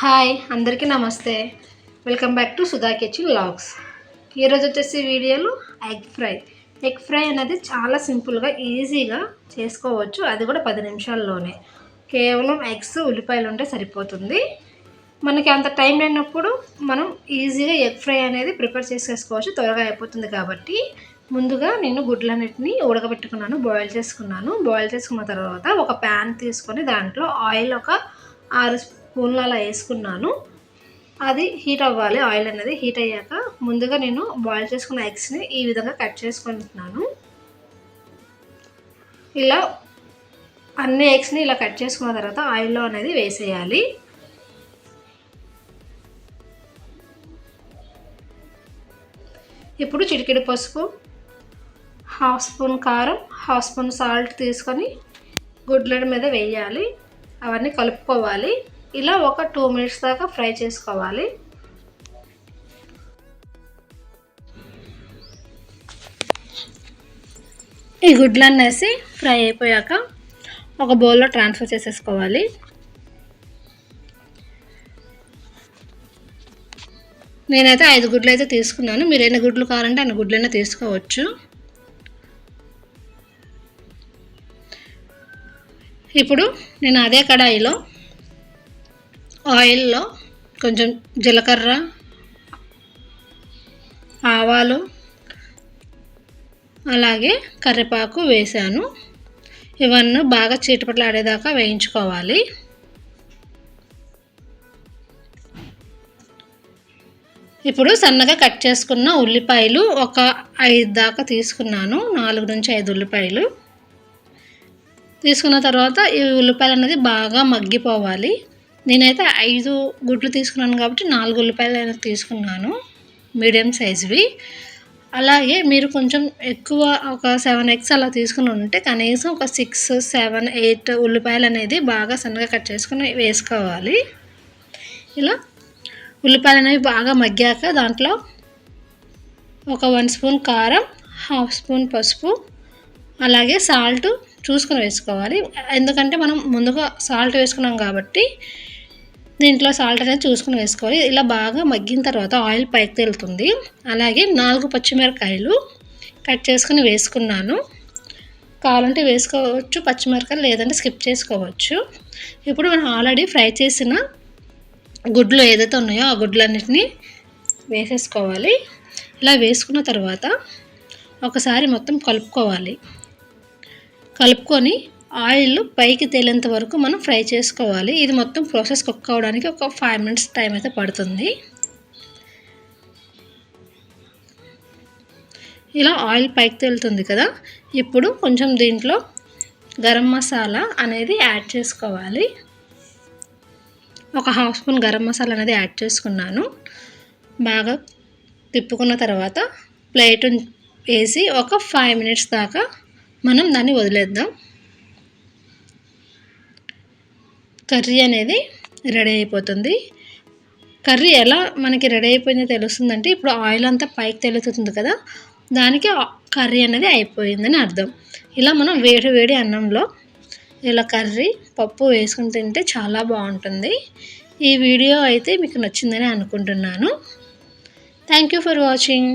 Hi అందరికీ నమస్తే. Welcome back to Sudha kitchen logs ఈరోజు వచ్చేసి వీడియోలో ఎగ్ ఫ్రై. ఎగ్ ఫ్రై అనేది చాలా సింపుల్గా ఈజీగా చేసుకోవచ్చు. అది కూడా పది నిమిషాల్లోనే. కేవలం ఎగ్స్ ఉల్లిపాయలు ఉంటే సరిపోతుంది. మనకి అంత టైం లేనప్పుడు మనం ఈజీగా ఎగ్ ఫ్రై అనేది ప్రిపేర్ చేసేసుకోవచ్చు. త్వరగా అయిపోతుంది కాబట్టి ముందుగా నేను గుడ్లన్నిటిని ఉడకబెట్టుకున్నాను బాయిల్ చేసుకున్నాను. బాయిల్ చేసుకున్న తర్వాత ఒక ప్యాన్ తీసుకొని దాంట్లో ఆయిల్ ఒక ఆరు స్పూన్లు అలా వేసుకున్నాను. అది హీట్ అవ్వాలి ఆయిల్ అనేది హీట్ అయ్యాక ముందుగా నేను బాయిల్ చేసుకున్న ఎగ్స్ని ఈ విధంగా కట్ చేసుకుంటున్నాను. ఇలా అన్ని ఎగ్స్ని ఇలా కట్ చేసుకున్న తర్వాత ఆయిల్లో అనేది వేసేయాలి. ఇప్పుడు చిటికెడు పసుపు హాఫ్ స్పూన్ కారం హాఫ్ స్పూన్ సాల్ట్ తీసుకొని గుడ్ల మీద వేయాలి. అవన్నీ కలుపుకోవాలి. ఇలా ఒక టూ మినిట్స్ దాకా ఫ్రై చేసుకోవాలి. ఈ గుడ్లన్నీ వేసి ఫ్రై అయిపోయాక ఒక బౌల్లో ట్రాన్స్ఫర్ చేసేసుకోవాలి. నేనైతే ఐదు గుడ్లు అయితే తీసుకున్నాను. మీరు ఎన్ని గుడ్లు కావాలంటే అన్ని గుడ్లైనా తీసుకోవచ్చు. ఇప్పుడు నేను అదే కడాయిలో ఆయిల్లో కొంచెం జీలకర్ర ఆవాలు అలాగే కరివేపాకు వేసాను ఇవన్నీ బాగా చీటపట్లాడేదాకా వేయించుకోవాలి. ఇప్పుడు సన్నగా కట్ చేసుకున్న ఉల్లిపాయలు ఒక ఐదు దాకా తీసుకున్నాను నాలుగు నుంచి ఐదు ఉల్లిపాయలు. తీసుకున్న తర్వాత ఈ ఉల్లిపాయలు అనేది బాగా మగ్గిపోవాలి. నేనైతే ఐదు గుడ్లు తీసుకున్నాను కాబట్టి నాలుగు ఉల్లిపాయలు అయినా తీసుకున్నాను. మీడియం సైజువి. అలాగే మీరు కొంచెం ఎక్కువ ఒక సెవెన్ ఎగ్స్ అలా తీసుకుని ఉంటే కనీసం ఒక సిక్స్ సెవెన్ ఎయిట్ ఉల్లిపాయలు అనేది బాగా సన్నగా కట్ చేసుకుని వేసుకోవాలి. ఇలా ఉల్లిపాయలు అనేవి బాగా మగ్గాక దాంట్లో ఒక వన్ స్పూన్ కారం హాఫ్ స్పూన్ పసుపు అలాగే సాల్ట్ చూసుకొని వేసుకోవాలి. ఎందుకంటే మనం ముందుగా సాల్ట్ వేసుకున్నాం కాబట్టి దీంట్లో సాల్ట్ అనేది చూసుకుని వేసుకోవాలి. ఇలా బాగా మగ్గిన తర్వాత ఆయిల్ పైకి తేలుతుంది. అలాగే నాలుగు పచ్చిమిరకాయలు కట్ చేసుకుని వేసుకున్నాను. కావాలంటే వేసుకోవచ్చు పచ్చిమిరకాయలు లేదంటే స్కిప్ చేసుకోవచ్చు. ఇప్పుడు మనం ఆల్రెడీ ఫ్రై చేసిన గుడ్లు ఏదైతే ఉన్నాయో ఆ గుడ్లన్నిటిని వేసేసుకోవాలి. ఇలా వేసుకున్న తర్వాత ఒకసారి మొత్తం కలుపుకోవాలి. కలుపుకొని ఆయిల్ పైకి తేలేంత వరకు మనం ఫ్రై చేసుకోవాలి. ఇది మొత్తం ప్రాసెస్ కుక్ అవ్వడానికి ఒక ఫైవ్ మినిట్స్ టైం అయితే పడుతుంది. ఇలా ఆయిల్ పైకి తేలుతుంది కదా. ఇప్పుడు కొంచెం దీంట్లో గరం మసాలా అనేది యాడ్ చేసుకోవాలి. ఒక హాఫ్ స్పూన్ గరం మసాలా అనేది యాడ్ చేసుకున్నాను. బాగా తిప్పుకున్న తర్వాత ప్లేట్ వేసి ఒక ఫైవ్ మినిట్స్ దాకా మనం దాన్ని వదిలేద్దాం. కర్రీ అనేది రెడీ అయిపోతుంది. కర్రీ ఎలా మనకి రెడీ అయిపోయిందో తెలుస్తుందంటే ఇప్పుడు ఆయిల్ అంతా పైకి తెలుతుంది కదా దానికి కర్రీ అనేది అయిపోయిందని అర్థం. ఇలా మనం వేడి వేడి అన్నంలో ఇలా కర్రీ పప్పు వేసుకుని తింటే చాలా బాగుంటుంది. ఈ వీడియో అయితే మీకు నచ్చిందని అనుకుంటున్నాను. Thank you for watching.